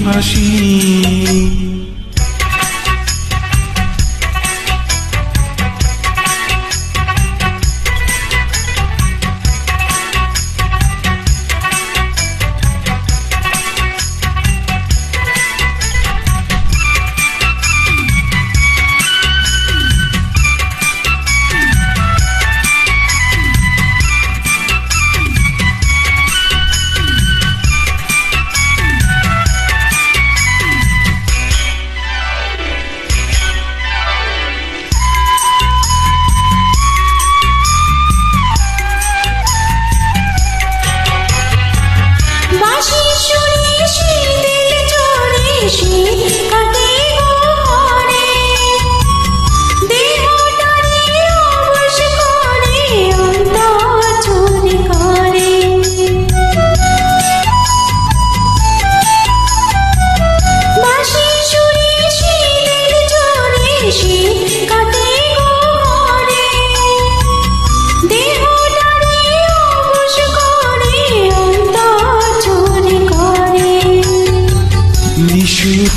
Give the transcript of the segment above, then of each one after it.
প্রেমেরই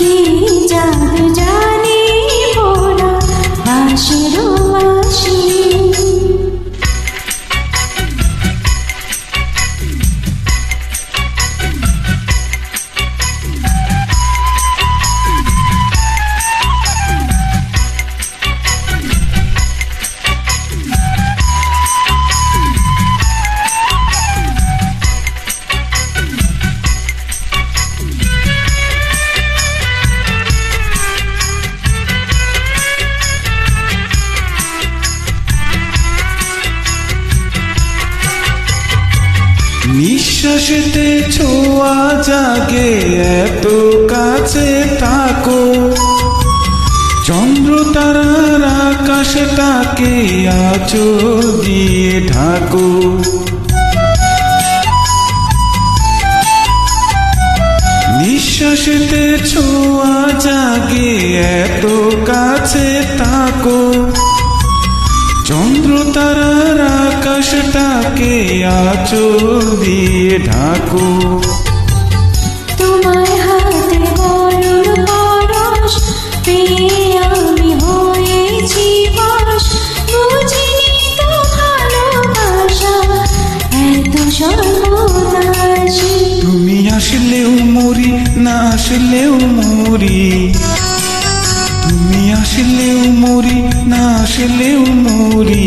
কি নিঃশ্বাসেতে ছোঁয়া জাগে, এত কাছে থাকো। চন্দ্র তারার আকাশটাকে আচো দিয়ে ঢাকো। নিঃশ্বাসেতে ছোঁয়া জাগে, এত কাছে থাকো। চন্দ্র তারার আকাশটাকে আচল দিয়ে ঢাকো। তোমার হাতে গরুর পরশ পেয়ে আমি হয়েছি বুঝিনি তো ভালোবাসা এত সর্বনাশী। তুমি আসলেও মরি না আসলেও মরি। তুমি আসলেও মরি না আসলেও মরি।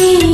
see